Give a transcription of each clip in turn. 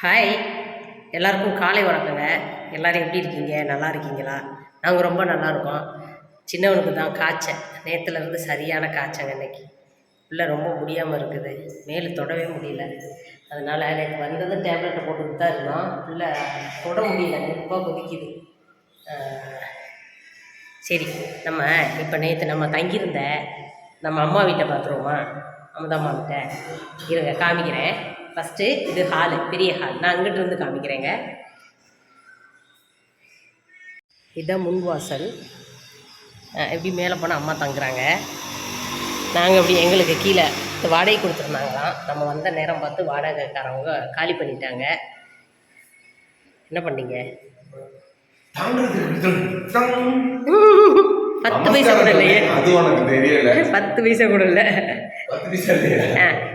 Hi எல்லாருக்கும் காலை வணக்கங்க. எல்லோரும் எப்படி இருக்கீங்க? நல்லா இருக்கீங்களா? நாங்கள் ரொம்ப நல்லா இருக்கோம். சின்னவனுக்கு தான் காய்ச்சல் நேற்றுலேருந்து சரியான காய்ச்சங்க இன்னைக்கு. பிள்ளை ரொம்ப முடியாமல் இருக்குது. மேலே தொடவே முடியல. அதனால் நேற்று வந்ததும் டேப்லெட்டை போட்டுக்கிட்டு தான் இருந்தோம். பிள்ளை தொட முடியல. நெருப்பாக கொதிக்குது. சரி. நம்ம இப்போ நேற்று நம்ம தங்கியிருந்த நம்ம அம்மா வீட்டை பார்த்துருவோமா? அமுதம்மா வீட்டை இருங்க காமிக்கிறேன். ஃபஸ்ட்டு இது ஹாலு பெரிய ஹால் நான் அங்கிட்டு இருந்து காமிக்கிறேங்க. இதுதான் முன்வாசல். எப்படி மேலே போனால் அம்மா தங்குறாங்க. நாங்கள் இப்படி எங்களுக்கு கீழே வாடகை கொடுத்துருந்தாங்களாம். நம்ம வந்த நேரம் பார்த்து வாடகைக்காரவங்க காலி பண்ணிட்டாங்க. என்ன பண்ணீங்க? பத்து பைசா கூட இல்லையே. அது உனக்கு தெரியல. பத்து பைசா கூட இல்லை.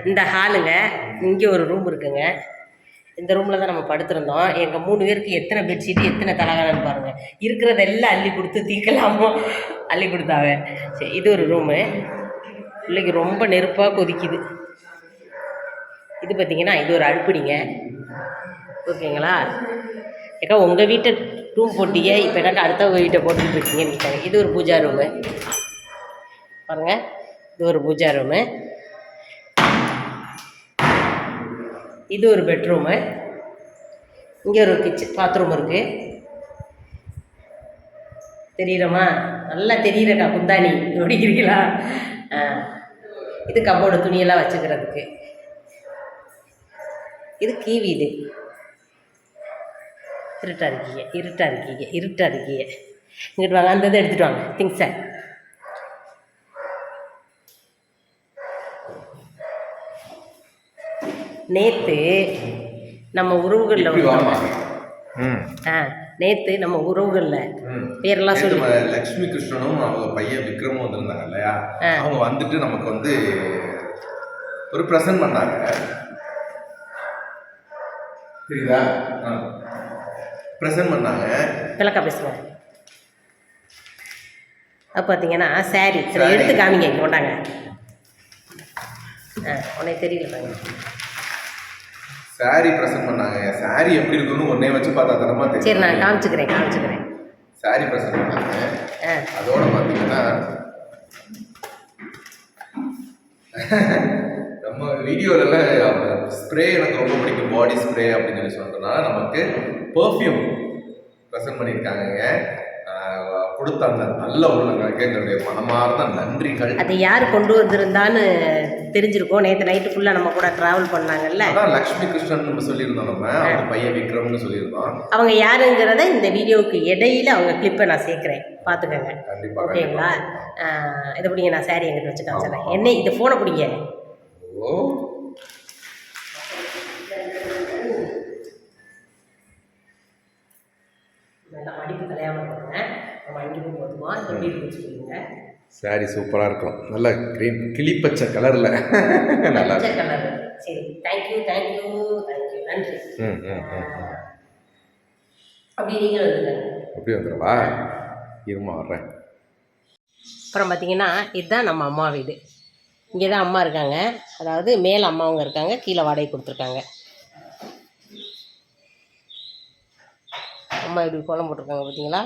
இந்த ஹாலுங்க இங்கே ஒரு ரூம் இருக்குங்க. இந்த ரூமில் தான் நம்ம படுத்திருந்தோம். எங்கள் மூணு பேருக்கு எத்தனை பெட்ஷீட்டு எத்தனை தலகாணன்னு பாருங்கள் இருக்கிறதெல்லாம் அள்ளி கொடுத்து தீக்கலாமோ? அள்ளி கொடுத்தாங்க. சரி இது ஒரு ரூமு பிள்ளைக்கு ரொம்ப நெருப்பாக கொதிக்குது. இது பார்த்தீங்கன்னா இது ஒரு அடுப்படிங்க ஓகேங்களா? ஏக்கா உங்கள் வீட்டை ரூம் போட்டீங்க இப்போ என்னக்கா அடுத்தவங்க வீட்டை போட்டுட்டு இருக்கீங்கன்னு கேட்டாங்க. இது ஒரு பூஜா ரூமு பாருங்கள் இது ஒரு பூஜா ரூமு இது ஒரு பெட்ரூமு இங்கே ஒரு கிச்சன் பாத்ரூம் இருக்குது தெரியுறமா? நல்லா தெரியுறக்கா குந்தாணி. நோடிக்கிறீங்களா இது கப்போர்டு துணியெல்லாம் வச்சுக்கிறதுக்கு. இது கீ வீடு. இருட்டா இருக்கீங்க இருட்டா இருக்கீங்க இருட்டா இருக்கீங்க. இங்கிட்டு வாங்க அந்த இதை எடுத்துகிட்டு வாங்க. திங்ஸை நேற்று நம்ம உறவுகளில் ஆ நேற்று நம்ம உறவுகளில். பேரெல்லாம் சொல்லி லக்ஷ்மி கிருஷ்ணனும் அவங்க பையன் விக்ரமும் வந்திருந்தாங்க இல்லையா? ஆ. அவங்க வந்துட்டு நமக்கு வந்து ஒரு ப்ரெசன்ட் பண்ணாங்க. புரியுதா? ப்ரெசன்ட் பண்ணாங்க. விளக்கா பேசுங்க. அது பார்த்தீங்கன்னா சாரி சரி Saree. எடுத்து காமிங்க இங்கே கொண்டாங்க. ஆ உனக்கு தெரியல பாருங்க. சாரி ப்ரெசன்ட் பண்ணாங்க. சாரி எப்படி இருக்குன்னு ஒன்னே வச்சு பார்த்தா தரமா சரி தெரியும் நான் காமிச்சுக்கிறேன் காமிச்சுக்கிறேன். சாரி ப்ரெசன்ட் பண்ணாங்க. அதோட பார்த்தீங்கன்னா நம்ம வீடியோவில் ஸ்ப்ரே எனக்கு ரொம்ப பிடிக்கும். பாடி ஸ்ப்ரே அப்படின்னு சொல்லி சொன்னதுனால நமக்கு பர்ஃப்யூம் ப்ரெசென்ட் பண்ணியிருக்காங்கங்க ஆஹ் கொடுத்த அந்த நல்ல உள்ளங்களுக்கு எங்களுடைய மனமார்ந்த நன்றிகள். அது யார் கொண்டு வந்திருந்தான்னு தெரிஞ்சிருக்கோம். நேற்று நைட்டு ஃபுல்லாக நம்ம கூட ட்ராவல் பண்ணாங்கல்ல. லக்ஷ்மி கிருஷ்ணன் நம்ம சொல்லியிருந்தோம் நம்ம. பையன் விக்ரம்னு சொல்லியிருந்தோம் அவங்க யாருங்கிறத இந்த வீடியோவுக்கு இடையில அவங்க கிளிப்பை நான் சேர்க்குறேன். பார்த்துக்கோங்க. ஓகேங்களா? இதை பிடிங்க நான் சாரி எங்கிட்ட வச்சு காமிச்சிடுறேன். என்ன இது ஃபோனை பிடிங்க. ஓ. நல்லா மடிப்பு கல்யாணம் பண்ணுறேன் நம்ம அங்கே போதுமா? எப்படி சொல்லுங்க சாரி சூப்பராக இருக்கும் நல்ல க்ரீன் கிளிப்பச்சை கலரில் நல்லா கலர் சரி தேங்க்யூ தேங்க்யூ தேங்க்யூ நன்றி. ம் ம். அப்படி நீங்கள் வந்துடுங்க வந்துடுவா? இருமா வர்றேன். அப்புறம் பார்த்தீங்கன்னா இதுதான் நம்ம அம்மா வீடு. இங்கே தான் அம்மா இருக்காங்க. அதாவது மேலே அம்மாவங்க இருக்காங்க கீழே வாடகை கொடுத்துருக்காங்க. அம்மா இப்படி கோலம் போட்டிருக்காங்க பார்த்தீங்களா?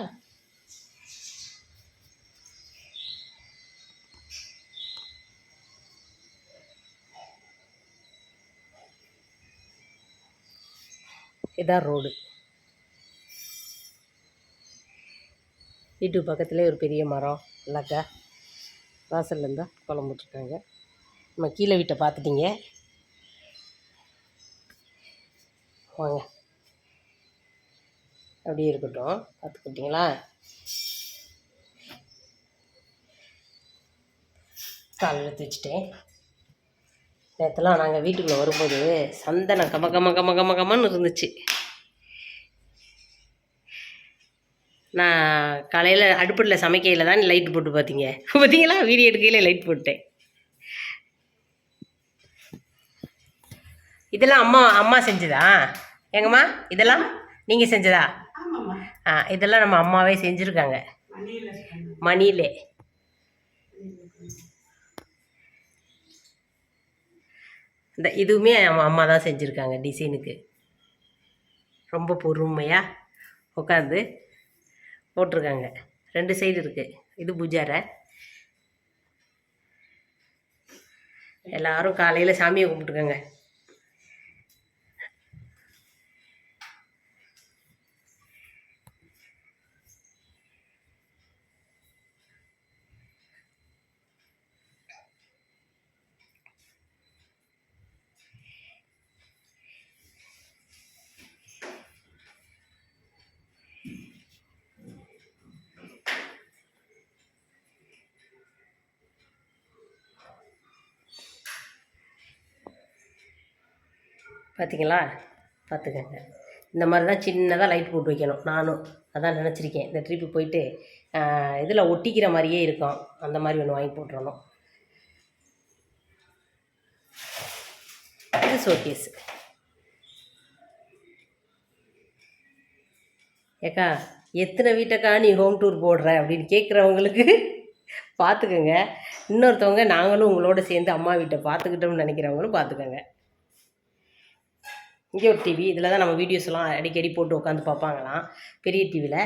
இதான் ரோடு. வீட்டு பக்கத்துலேயே ஒரு பெரிய மரம் இல்லைக்கா வாசல்லேருந்தா இருந்தால் குளம் நம்ம கீழே வீட்டை பார்த்துட்டீங்க. வாங்க. அப்படியே இருக்கட்டும். பார்த்துக்கிட்டிங்களா? காலையில் எடுத்து வச்சுட்டேன். நேற்றுலாம் நாங்கள் வீட்டுக்குள்ளே வரும்போது சந்தனம் கம கம கம கம கமன்னு இருந்துச்சு. நான் காலையில் அடுப்பில் சமைக்கையில் தான் லைட் போட்டு பார்த்தீங்க பார்த்தீங்களா வீடியோ எடுக்கையில் லைட் போட்டேன். இதெல்லாம் அம்மா அம்மா செஞ்சதா? எங்கம்மா இதெல்லாம் நீங்கள் செஞ்சதா? ஆ இதெல்லாம் நம்ம அம்மாவே செஞ்சுருக்காங்க. மணியிலே. இந்த இதுவுமே அம்மா தான் செஞ்சுருக்காங்க டிசைனுக்கு ரொம்ப பொறுமையாக உட்காந்து போட்டிருக்காங்க. ரெண்டு சைடு இருக்குது இது பூஜாரை. எல்லாரும் காலையில் சாமியை கும்பிட்டுருக்காங்க. பார்த்தீங்களா பார்த்துக்கங்க இந்த மாதிரி தான் சின்னதாக லைட் போட்டு வைக்கணும். நானும் அதான் நினச்சிருக்கேன். இந்த ட்ரிப்பு போயிட்டு இதில் ஒட்டிக்கிற மாதிரியே இருக்கும். அந்த மாதிரி ஒன்று வாங்கி போட்டுறணும். இது ஷோகேஸ் ஏக்கா எத்தனை வீட்டைக்கா நீ ஹோம் டூர் போடுற அப்படின்னு கேட்குறவங்களுக்கு பார்த்துக்கோங்க இன்னொருத்தவங்க நாங்களும் உங்களோட சேர்ந்து அம்மா வீட்டை பார்த்துக்கிட்டோம்னு நினைக்கிறவங்களும் பார்த்துக்கோங்க இங்கே ஒரு டிவி இதில் தான் நம்ம வீடியோஸ்லாம் அடிக்கடி போட்டு உட்காந்து பார்ப்பாங்களாம். பெரிய டிவியில்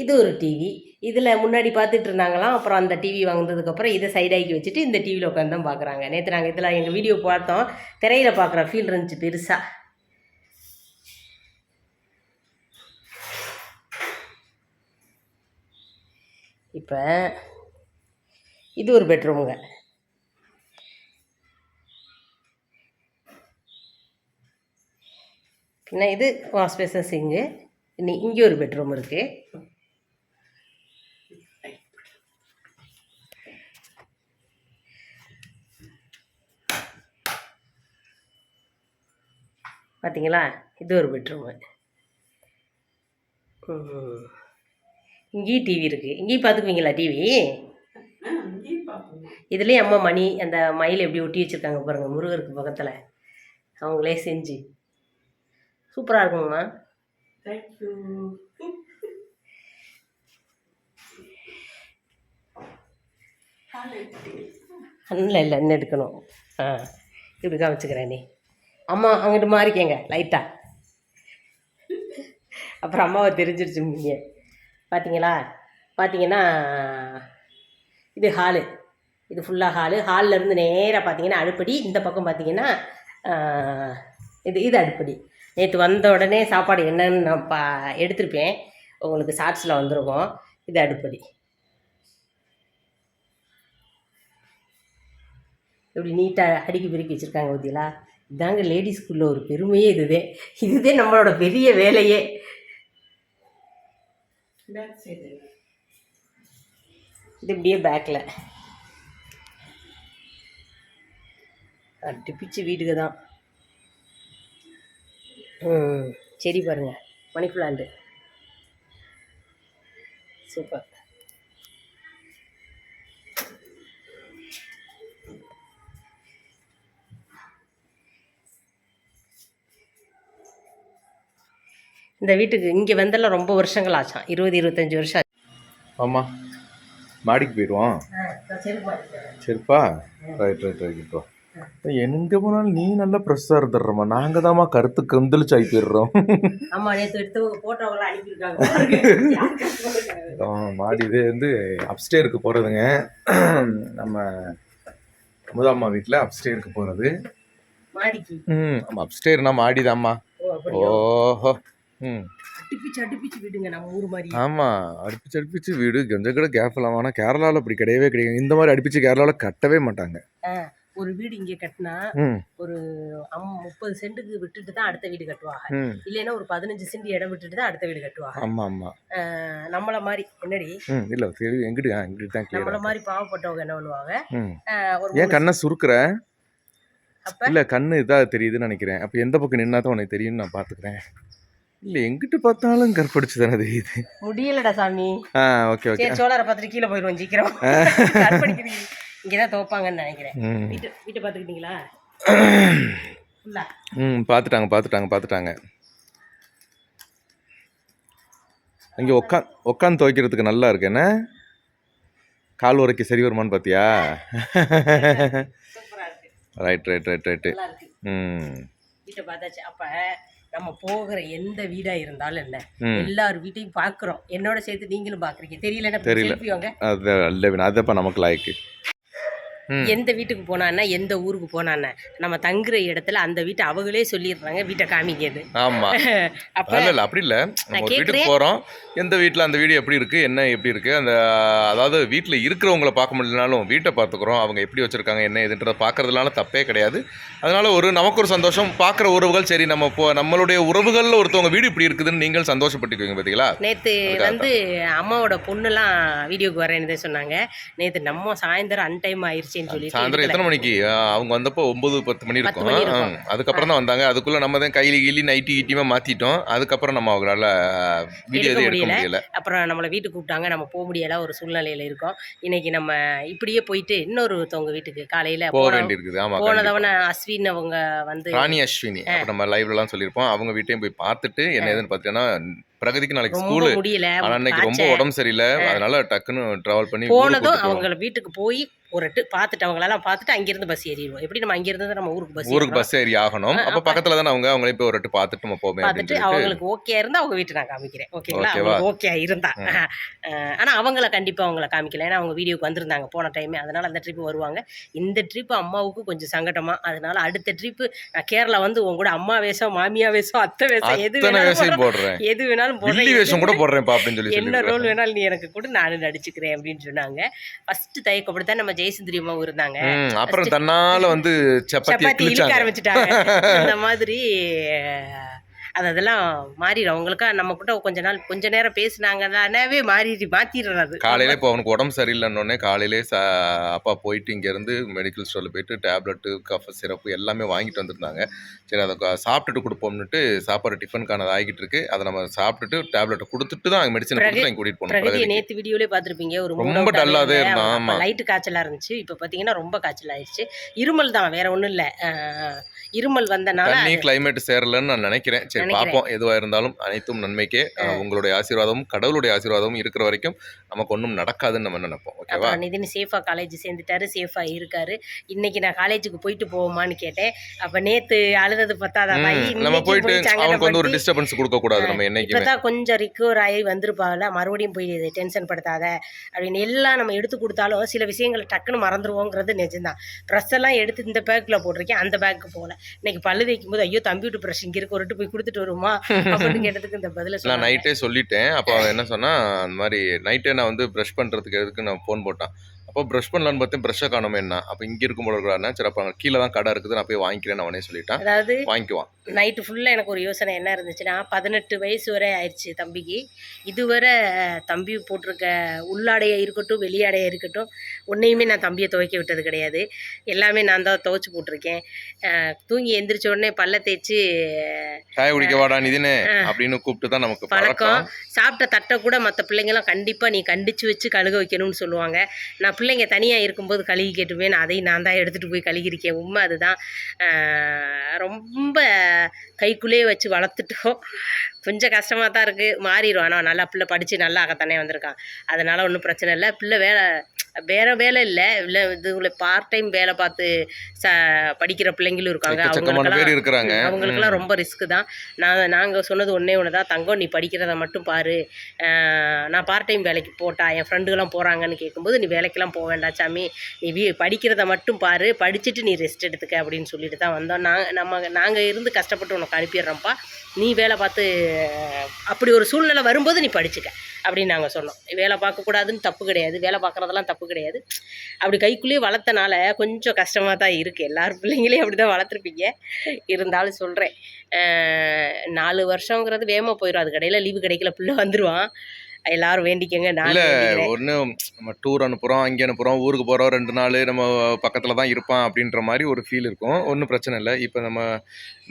இது ஒரு டிவி இதில் முன்னாடி பார்த்துட்டு இருந்தாங்களாம். அப்புறம் அந்த டிவி வாங்கினதுக்கப்புறம் இதை சைடாக்கி வச்சுட்டு இந்த டிவியில் உட்காந்து தான் பார்க்குறாங்க. நேற்று நாங்கள் இதில் எங்கள் வீடியோ பார்த்தோம். திரையில் பார்க்குற ஃபீல் இருந்துச்சு பெருசாக இப்போ இது ஒரு பெட்ரூமுங்க பின்ன இது? வாஷ் பேசன் சிங்கு இனி இங்கே ஒரு பெட்ரூம் இருக்குது பார்த்தீங்களா இது ஒரு பெட்ரூமு இங்கேயும் டிவி இருக்குது இங்கேயும் பார்த்துக்குவீங்களா டிவி இதுலேயும் அம்மா மணி அந்த மயில் எப்படி ஒட்டி வச்சுருக்காங்க பாருங்கள் முருகருக்கு பக்கத்தில். அவங்களே செஞ்சு. சூப்பராக இருக்குங்கம்மா தேங்க்யூ இல்லை இல்லை இன்னும் எடுக்கணும். ஆ இப்படி காமிச்சுக்கிறேன் நீ. அம்மா அங்கிட்டு மாறிக்கங்க லைட்டாக அப்புறம் அம்மாவை தெரிஞ்சிருச்சு நீங்கள் பார்த்தீங்களா பார்த்தீங்கன்னா இது ஹாலு இது ஃபுல்லாக ஹாலு ஹாலில் இருந்து நேராக பார்த்தீங்கன்னா அடுப்படி இந்த பக்கம் பார்த்தீங்கன்னா இது இது அடுப்படி நேற்று வந்த உடனே சாப்பாடு என்னன்னு நான் பா எடுத்திருப்பேன். உங்களுக்கு ஷார்ட்ஸில் வந்திருக்கும். இது அடுப்படி. இப்படி நீட்டாக அடுக்கி பெருக்கி வச்சுருக்காங்க பார்த்தீங்களா இதாங்க லேடிஸ்குள்ள ஒரு பெருமையே இதுதே இதுதே நம்மளோட பெரிய வேலையே. இது இப்படியே பேக்கில் அடிப்பிச்சு வீட்டுக்கு தான் செடி பாருங்க. Money plant super. இந்த வீட்டுக்கு இங்கே வந்தெல்லாம் ரொம்ப வருஷங்கள் ஆச்சாம். இருபது இருபத்தஞ்சி வருஷம் ஆச்சு. ஆமாம் மாடிக்கு போயிடுவோம் சரிப்பா? ரைட் ரைட் ரைட் இப்போ. எங்க போனாலும் நீ நல்லா ப்ரெஸ்ஸாக இருந்துடுறம்மா. நாங்கள் தாம்மா கருத்து கந்தளிச்சு ஆகி போயிடுறோம் ஆமா அனுப்பியிருக்காங்க. மாடி இது வந்து அப்ஸ்டேருக்கு போகிறதுங்க நம்ம அமுதாம்மா வீட்டில் அப்ஸ்டேருக்கு போகிறது மாடிக்கு? ம் ஆமாம் அப்ஸ்டேர்னா மாடி அப்படியா? ஓஹோ ம். ஆமாம் அடுப்பிச்சு அடுப்பிச்சு வீடு. கொஞ்சம் கூட கேப் இல்லாம ஆனால் கேரளாவில் அப்படி கிடையவே கிடையாது. இந்த மாதிரி அடுப்பிச்சு கேரளாவில் கட்டவே மாட்டாங்க. ஒரு வீடு இங்கே கட்டினா ஒரு முப்பது சென்ட்டுக்கு விட்டுட்டு தான் அடுத்த வீடு கட்டுவாங்க. இல்லைன்னா ஒரு பதினஞ்சு சென்ட் இடம் விட்டுட்டு தான் அடுத்த வீடு கட்டுவாங்க. ஆமாம் ஆமாம் ஆ, நம்மள மாதிரி என்னடி? இல்லை எங்கிட்டு எங்கிட்டு தான் நம்மள மாதிரி பாவப்பட்டவங்க என்ன பண்ணுவாங்க? ஏன் கண்ணை சுருக்குற? இல்லை கண்ணு இதாக தெரியுதுன்னு நினைக்கிறேன். அப்போ எந்த பக்கம் நின்னா தான் உனக்கு தெரியும்னு நான் பார்த்துக்கிறேன் இல்லை எங்கிட்டு பார்த்தாலும் கற்படிச்சு தானே தெரியுது. முடியலடா சாமி. ஆ ஓகே ஓகே. சோழரை பார்த்துட்டு கீழே போயிடுவோம் சீக்கிரம். இங்கே தான் துவப்பாங்கன்னு நினைக்கிறேன். வீட்டு வீட்டை பார்த்துக்கிட்டீங்களா? ம். பார்த்துட்டாங்க பார்த்துட்டாங்க பார்த்துட்டாங்க. இங்கே உக்கா உட்காந்து துவைக்கிறதுக்கு நல்லா இருக்கு. என்ன? கால் உரைக்கு சரி வருமான்னு பார்த்தியா? ரைட் ரைட் ரைட் ரைட்டு ம். வீட்டை பார்த்தாச்சு. அப்போ நம்ம போகிற எந்த வீடா இருந்தாலும் என்ன? எல்லார் வீட்டையும் பார்க்குறோம். என்னோட சேர்த்து நீங்களும் பார்க்குறீங்க. தெரியல. தெரியல. அது இல்லை அதப்போ நமக்கு லாய்க்கு எந்த வீட்டுக்கு போனான்னா எந்த ஊருக்கு போனான்னா நம்ம தங்குற இடத்துல அந்த வீட்டை அவங்களே சொல்லிடுறாங்க வீட்டை காமிக்கிறது. ஆமாம் அப்ப இல்ல அப்படி இல்ல. நம்ம வீட்டுக்கு. போறோம். எந்த வீட்ல அந்த வீடு எப்படி இருக்கு என்ன எப்படி இருக்கு அந்த அதாவது வீட்ல இருக்கிறவங்கள பார்க்க முடியலனாலும் வீட்டை பார்த்துக்குறோம். அவங்க எப்படி வச்சிருக்காங்க என்ன ஏதுன்றத பார்க்கறதுனால தப்பே கிடையாது. அதனால ஒரு நமக்கு ஒரு சந்தோஷம். பார்க்குற உறவுகள் சரி நம்ம இப்போ நம்மளுடைய உறவுகள்ல ஒருத்தவங்க வீடு இப்படி இருக்குதுன்னு நீங்கள் சந்தோஷப்பட்டுக்குவீங்க பார்த்தீங்களா நேற்று அதுக்காக வந்து அம்மாவோட பொண்ணுலாம் வீடியோக்கு வரேன்னு சொன்னாங்க. நேற்று நம்ம சாயந்தரம் அன்டைம் சொல்லிட்டு சாயந்தரம் எத்தனை மணிக்கு? அவங்க வந்தப்போ ஒன்பது பத்து மணி இருக்கும். அதுக்கப்புறம் தான் வந்தாங்க. அதுக்குள்ள நம்ம தான் கையில கீழி நைட்டி கீட்டியுமா மாத்திட்டோம். அதுக்கப்புறம் நம்ம அவங்களால வீடியோ எதுவும் எடுக்க முடியல. அப்புறம் நம்மளை வீட்டுக்கு கூப்பிட்டாங்க. நம்ம போக முடியல. ஒரு சூழ்நிலையில இருக்கோம். இன்னைக்கு நம்ம இப்படியே போயிட்டு இன்னொருத்தவங்க வீட்டுக்கு காலையில போக வேண்டியிருக்குது. ஆமா போன கண்டிப்பா. தவணை அஸ்வின் அவங்க வந்து ராணி அஸ்வினி. நம்ம லைவ்லலாம் சொல்லியிருப்போம். அவங்க வீட்டையும் போய் பார்த்துட்டு என்ன ஏதுன்னு பார்த்தீங்கன்னா பிரகதிக்கு நாளைக்கு ஸ்கூலு. முடியல. ஆனா அன்னைக்கு ரொம்ப. உடம்பு சரியில்லை. அதனால டக்குன்னு டிராவல் பண்ணி போனதும். அவங்கள வீட்டுக்கு போய் ஒரு பார்த்துட்டு அவங்களெல்லாம் பார்த்துட்டு அங்கிருந்து பஸ் ஏறிடுவோம். எப்படி நம்ம அங்கிருந்து நம்ம ஊருக்கு பஸ் ஊருக்கு பஸ் ஏறி ஆகணும். அப்ப பக்கத்துல தானே அவங்க அவங்களே போய் ஒரு பார்த்துட்டு நம்ம அப்படின்னு பார்த்துட்டு அவங்களுக்கு ஓகே இருந்தா அவங்க வீட்டை நான் காமிக்கிறேன். ஓகேங்களா ஓகே இருந்தா. ம். அஹ், ஆனா அவங்கள கண்டிப்பா அவங்கள காமிக்கல. ஏன்னா அவங்க வீடியோக்கு வந்திருந்தாங்க போன டைம் அதனால அந்த ட்ரிப் வருவாங்க. இந்த ட்ரிப் அம்மாவுக்கு கொஞ்சம் சங்கடமா. அதனால அடுத்த ட்ரிப் நான் கேரளா வந்து உங்க கூட அம்மா வேஷம் மாமியா வேஷம் அத்தை வேஷம் எது வேணாலும் எது வேணாலும் வில்லி போடுறேன் வேஷம் கூட போடுறேன்ப்பா அப்படின்னு சொல்லி என்ன ரோல் வேணாலும் நீ எனக்கு கூட நானும் நடிச்சுக்கிறேன் அப்படின்னு சொன்னாங்க. ஃபர்ஸ்ட் தயக்கப்படுத்தா நம்ம ஜெயசுந்தரி அம்மாவும் இருந்தாங்க அப்புறம் தன்னால வந்து சப்பாத்தி இழுக்க ஆரம்பிச்சிட்டாங்க. அந்த மாதிரி அது அதெல்லாம் மாறிடும். அவங்களுக்கா நம்ம கூட கொஞ்ச நாள் கொஞ்ச நேரம் பேசினாங்கன்னாவே மாறி மாத்திடுறது காலையில இப்போ அவனுக்கு உடம்பு சரியில்லைன்னொடனே காலையிலே ச அப்பா போயிட்டு இங்கேருந்து மெடிக்கல் ஸ்டோரில் போயிட்டு டேப்லெட்டு கஃப் சிரப்பு எல்லாமே வாங்கிட்டு வந்திருந்தாங்க. சரி அதை சாப்பிட்டுட்டு கொடுப்போம்னுட்டு சாப்பாடு டிஃபனுக்கானது ஆகிட்டு இருக்கு. அதை நம்ம சாப்பிட்டுட்டு டேப்லெட்டை கொடுத்துட்டு தான் மெடிசன் கொடுத்து கூட்டிகிட்டு போனோம். நேத்து வீடியோலே பார்த்துருப்பீங்க. ஒரு ரொம்ப டல்லாவே இருந்தான். லைட்டு காய்ச்சலா இருந்துச்சு. இப்போ பார்த்தீங்கன்னா ரொம்ப காய்ச்சல் ஆயிடுச்சு இருமல் தான் வேற ஒன்றும் இல்லை. இருமல் வந்தனால தண்ணி கிளைமேட் சேரலன்னு நான் நினைக்கிறேன். சரி. பார்ப்போம் எதுவாக இருந்தாலும் அனைத்தும் நன்மைக்கே. உங்களுடைய ஆசீர்வாதமும் கடவுளுடைய ஆசீர்வாதமும் இருக்கிற வரைக்கும் நமக்கு ஒன்றும் நடக்காதுன்னு நம்ம நினைப்போம். ஓகேவா? நிதின் சேஃபாக காலேஜ் சேர்ந்துட்டாரு சேஃபாக இருக்காரு. இன்னைக்கு நான் காலேஜுக்கு போயிட்டு போவோமான்னு கேட்டேன். அப்போ நேத்து அழுதது பத்தாதா? நம்ம போயிட்டு போய் அவனுக்கு வந்து ஒரு டிஸ்டர்பன்ஸ் கொடுக்க கூடாது நம்ம என்னைக்குமே. இப்பதான் கொஞ்சம் ரிக்கவர் ஆகி வந்திருப்பால மறுபடியும் போய் டென்ஷன் படுத்தாத அப்படின்னு எல்லாம் நம்ம எடுத்து கொடுத்தாலும் சில விஷயங்களை டக்குன்னு மறந்துடுவோங்கிறது நிஜம்தான். ட்ரெஸ் எல்லாம் எடுத்து இந்த பேக்கில் போட்டிருக்கேன் அந்த பேக்கு போகல. இன்னைக்கு பல்லு வைக்கும் போது ஐயோ கம்ப்யூட்டர் ப்ரெஷ் இங்கே இருக்கு ஒருட்டு போய் கொடுத்துட்டு வருமா? அப்படின்னு கேட்டதுக்கு இந்த பதில நான் நைட்டே சொல்லிட்டேன். அப்போ அவன் என்ன சொன்னா அந்த மாதிரி நைட்டே நான் வந்து ப்ரஷ் பண்ணுறதுக்கு எதுக்கு நான் ஃபோன் போட்டான்? அப்போ ப்ரஷ் பண்ணலான்னு பார்த்தேன் ப்ரஷ்ஷை காணுமே என்ன? அப்போ இங்கே இருக்கும் போல இருக்கிறாருன்னா சரி அப்போ கீழே தான் கடை இருக்குது நான் போய் வாங்கிக்கிறேன்னு அவனே சொல்லிட்டான். அதாவது வாங்கிக்குவான். நைட்டு ஃபுல்லாக எனக்கு ஒரு யோசனை என்ன இருந்துச்சுன்னா பதினெட்டு வயசு வரை ஆயிடுச்சு தம்பிக்கு. இதுவரை தம்பி போட்டிருக்க உள்ளாடையா இருக்கட்டும் வெளியாடையா இருக்கட்டும் ஒன்றையுமே நான் தம்பியை துவைக்க விட்டது கிடையாது. எல்லாமே நான் தான் துவைச்சு போட்டிருக்கேன். தூங்கி எந்திரிச்ச உடனே பல்ல தேய்ச்சி சாய குடிக்க வாடா நிதினே அப்படின்னு கூப்பிட்டு தான் நமக்கு பழக்கம் பழக்கம். சாப்பிட்ட தட்டை கூட மற்ற பிள்ளைங்களாம் கண்டிப்பாக நீ கண்டிச்சு வச்சு கழுக வைக்கணும்னு சொல்லுவாங்க. நான் பிள்ளைங்க தனியாக இருக்கும்போது கழுகி கேட்டுவேன். அதையும் நான் தான் எடுத்துகிட்டு போய் கழுகிருக்கேன் உண்மை அதுதான். ரொம்ப கைக்குள்ளேயே வச்சு வளர்த்துட்டோம். கொஞ்சம் கஷ்டமாக தான் இருக்குது மாறிடும் ஆனால் நல்லா பிள்ளை படித்து நல்லா ஆகத்தானே வந்திருக்கான். அதனால் ஒன்றும் பிரச்சனை இல்லை. பிள்ளை வேலை வேறு வேலை இல்லை. இல்லை இது பார்ட் டைம் வேலை பார்த்து ச படிக்கிற பிள்ளைங்களும் இருக்காங்க. அவங்களுக்கெல்லாம் இருக்கிறாங்க. அவங்களுக்குலாம் ரொம்ப ரிஸ்க்கு தான். நான் நாங்கள் சொன்னது ஒன்றே ஒன்று தான் தங்கம் நீ படிக்கிறத மட்டும் பாரு. நான் பார்ட் டைம் வேலைக்கு போட்டா என் ஃப்ரெண்டுகளாம் போகிறாங்கன்னு கேட்கும்போது நீ வேலைக்கெல்லாம் போக வேண்டாம் சாமி. நீ வீ படிக்கிறத மட்டும் பாரு. படிச்சுட்டு நீ ரெஸ்ட் எடுத்துக்க. அப்படின்னு சொல்லிட்டு தான் வந்தோம். நாங்கள் நம்ம நாங்கள் இருந்து கஷ்டப்பட்டு உனக்கு அனுப்பிடுறோம்ப்பா. நீ வேலை பார்த்து அப்படி ஒரு சூழ்நிலை வரும்போது நீ படிச்சுக்க அப்படின்னு நாங்கள் சொன்னோம். வேலை பார்க்கக்கூடாதுன்னு தப்பு கிடையாது வேலை பார்க்குறதெல்லாம் தப்பு கிடையாது. அப்படி கைக்குள்ளேயே வளர்த்தனால கொஞ்சம் கஷ்டமாக தான் இருக்குது எல்லார் பிள்ளைங்களையும் அப்படி தான் வளர்த்துருப்பீங்க. இருந்தாலும் சொல்கிறேன் நாலு வருஷங்கிறது வேகமாக போயிடும் அது கடையில் லீவு கிடைக்கல பிள்ளை வந்துடுவான் எல்லாரும் வேண்டிக்கங்க நான் இல்ல. ஒன்று நம்ம டூர் அனுப்புகிறோம் அங்கே அனுப்புகிறோம் ஊருக்கு போகிறோம் ரெண்டு நாள் நம்ம பக்கத்தில் தான் இருப்பான் அப்படின்ற மாதிரி ஒரு ஃபீல் இருக்கும். ஒன்றும் பிரச்சனை இல்லை. இப்போ நம்ம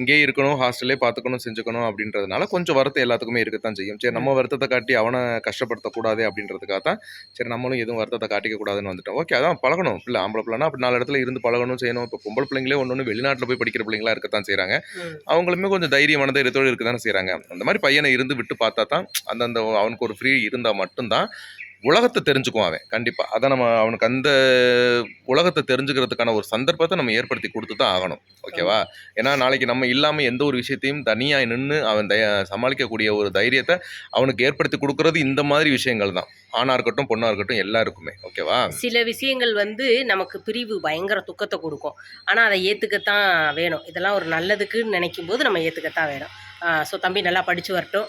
இங்கேயே இருக்கணும் ஹாஸ்டல்லே பார்த்துக்கணும் செஞ்சுக்கணும் அப்படின்றதுனால கொஞ்சம் வருத்தம் எல்லாத்துக்குமே இருக்கத்தான் செய்யும். சரி நம்ம வருத்தத்தை காட்டி அவனை கஷ்டப்படுத்தக்கூடாது அப்படின்றதுக்காக தான் சரி நம்மளும் எதுவும் வருத்தத்தை காட்டிக்க கூடாதுன்னு வந்துட்டோம். ஓகே அதான் பழகணும். பிள்ளை ஆம்பளை பிள்ளைனா அப்படி நாலு இடத்துல இருந்து பழகணும் செய்யணும். இப்போ பொம்பளை பிள்ளைங்களே ஒன்று ஒன்று வெளிநாட்டில் போய் படிக்கிற பிள்ளைங்களா இருக்கத்தான் செய்கிறாங்க. அவங்களுமே கொஞ்சம் தைரியமான தைரியத்தோடு இருக்க தானே செய்கிறாங்க அந்த மாதிரி பையனை இருந்து விட்டு பார்த்தா தான் அந்தந்த அவனுக்கு ஒரு ஃப்ரீ இருந்தால் மட்டும்தான் உலகத்தை தெரிஞ்சுக்குவான் அவன். கண்டிப்பாக அதை நம்ம அவனுக்கு அந்த உலகத்தை தெரிஞ்சுக்கிறதுக்கான ஒரு சந்தர்ப்பத்தை நம்ம ஏற்படுத்தி கொடுத்து தான் ஆகணும். ஓகேவா? ஏன்னா நாளைக்கு நம்ம இல்லாமல் எந்த ஒரு விஷயத்தையும் தனியாக நின்று அவன் தய சமாளிக்கக்கூடிய ஒரு தைரியத்தை அவனுக்கு ஏற்படுத்தி கொடுக்கறது இந்த மாதிரி விஷயங்கள் தான். ஆணாக இருக்கட்டும் பொண்ணாக இருக்கட்டும் எல்லாருக்குமே. ஓகேவா? சில விஷயங்கள் வந்து நமக்கு பிரிவு பயங்கர துக்கத்தை கொடுக்கும். ஆனால் அதை ஏற்றுக்கத்தான் வேணும். இதெல்லாம் ஒரு நல்லதுக்குன்னு நினைக்கும் போது நம்ம ஏற்றுக்கத்தான் வேணும். ஸோ தம்பி நல்லா படித்து வரட்டும்.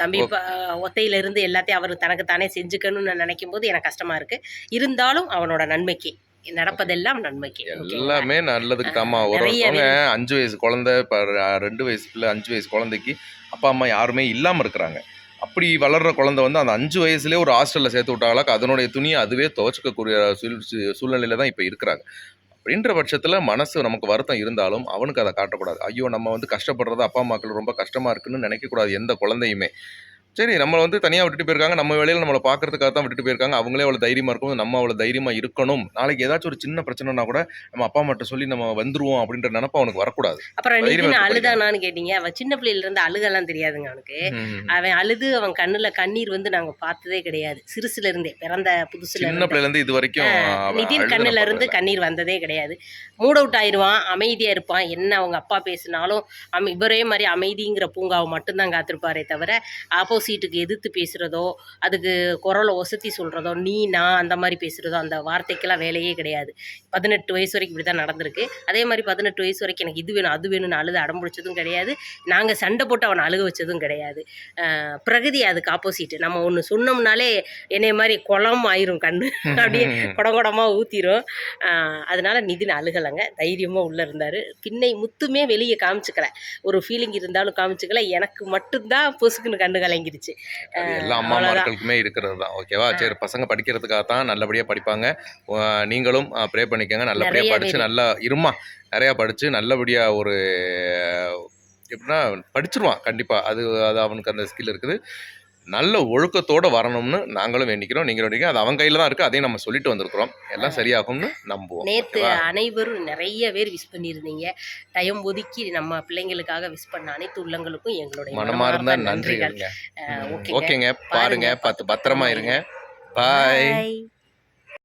தம்பி இப்போ ஒத்தையிலிருந்து எல்லாத்தையும் அவர் தனக்கு தானே செஞ்சுக்கணும்னு நினைக்கும் போது எனக்கு கஷ்டமாக இருக்குது இருந்தாலும் அவனோட நன்மைக்கு நடப்பதெல்லாம் நன்மைக்கு? எல்லாமே நல்லதுக்கு தாம்மா. ஒருத்தவங்க அஞ்சு வயசு குழந்தை இப்போ ரெண்டு வயசு பிள்ளை அஞ்சு வயசு குழந்தைக்கு அப்பா அம்மா யாருமே இல்லாமல் இருக்கிறாங்க. அப்படி வளர்ற குழந்தை வந்து அந்த அஞ்சு வயசுலேயே ஒரு ஹாஸ்டலில் சேர்த்து விட்டாங்களா அதனுடைய துணியை அதுவே துவச்சிக்கக்கூடிய சூழ் சூழ்நிலையில தான் இப்போ இருக்கிறாங்க. அப்படின்ற பட்சத்தில் மனசு நமக்கு வருத்தம் இருந்தாலும் அவனுக்கு அதை காட்டக்கூடாது. ஐயோ நம்ம வந்து கஷ்டப்படுறது அப்பா அம்மாக்கள் ரொம்ப கஷ்டமாக இருக்குன்னு நினைக்கக்கூடாது எந்த குழந்தையுமே. சரி நம்மளை வந்து தனியாக விட்டுட்டு போயிருக்காங்க. நம்ம வேலையில் நம்மளை பார்க்கறதுக்காக தான் விட்டுட்டு போயிருக்காங்க. அவங்களே அவ்வளோ தைரியமாக இருக்கும் நம்ம அவ்வளோ தைரியமாக இருக்கணும். நாளைக்கு ஏதாச்சும் ஒரு சின்ன பிரச்சனைனா கூட நம்ம அப்பா அம்மாட்ட சொல்லி நம்ம வந்துருவோம் அப்படின்ற நினப்பு அவனுக்கு வரக்கூடாது. அப்புறம் அழுதானான்னு கேட்டீங்க. அவன் சின்ன பிள்ளையில இருந்து அழுகலாம் தெரியாதுங்க அவனுக்கு. அவன் அழுது அவன் கண்ணுல கண்ணீர் வந்து நாங்க பார்த்ததே கிடையாது. சிறுசுல இருந்தே பிறந்த புதுசுல சின்ன இருந்தே. பிள்ளைலேருந்து இது வரைக்கும் நிதின் கண்ணுல இருந்து. கண்ணீர் வந்ததே கிடையாது. மூட் அவுட் ஆயிடுவான் அமைதியா இருப்பான். என்ன அவங்க அப்பா பேசினாலும் இவரே மாதிரி அமைதிங்கிற பூங்காவை மட்டும்தான் காத்திருப்பாரே தவிர ஆப்போசிட்டுக்கு எதிர்த்து பேசுறதோ அதுக்கு குரலை ஒசத்தி சொல்றதோ நீ நான் அந்த மாதிரி பேசுறதோ அந்த வார்த்தைக்கெல்லாம் வேலையே கிடையாது. பதினெட்டு வயசு வரைக்கும் இப்படி தான் நடந்திருக்கு. அதே மாதிரி பதினெட்டு வயசு வரைக்கும் எனக்கு இது வேணும் அது வேணும்னு அழுது அடம் பிடிச்சதும் கிடையாது. நாங்கள் சண்டை போட்டு அவனை அழுக வச்சதும் கிடையாது. பிரகதி அதுக்கு ஆப்போசிட் நம்ம ஒன்று சொன்னோம்னாலே என்னைய மாதிரி குளம் ஆயிரும் கண்ணு. அப்படியே குடங்குடமாக ஊற்றிரும் அதனால நிதின் அழுகலைங்க. தைரியமாக உள்ளே இருந்தார். பின்னை முத்துமே வெளியே காமிச்சிக்கல. ஒரு ஃபீலிங் இருந்தாலும் காமிச்சிக்கல. எனக்கு மட்டும்தான் பொசுக்குன்னு கண்ணு கலங்கிருச்சு அஹ் எல்லா அம்மா. மார்களுக்குமே இருக்கிறது தான் ஓகேவா சரி பசங்க படிக்கிறதுக்காக தான் நல்லபடியாக படிப்பாங்க நீங்களும் ப்ரே பண்ணிக்கோங்க. நல்லபடியாக படித்து. நல்லா இருமா நிறையா படித்து நல்லபடியாக ஒரு எப்படின்னா படிச்சிருவான் கண்டிப்பாக அது அது அவனுக்கு அந்த ஸ்கில் இருக்குது. நல்ல ஒழுக்கத்தோடு வரணும்னு நாங்களும் வேண்டிக்கிறோம். நீங்களும் வேண்டிக்கிறோம் அது அவன் கையில் தான் இருக்குது அதையும் நம்ம சொல்லிட்டு வந்திருக்கிறோம். எல்லாம் சரியாகும்னு நம்புவோம். நேற்று? அனைவரும் நிறைய பேர் விஷ் பண்ணியிருந்தீங்க. டைம் ஒதுக்கி நம்ம பிள்ளைங்களுக்காக விஷ் பண்ண அனைத்து உள்ளங்களுக்கும் எங்களுடைய மனமார்ந்த ம், ஓகேங்க. பாருங்க. பார்த்து பத்திரமா இருங்க. பாய்.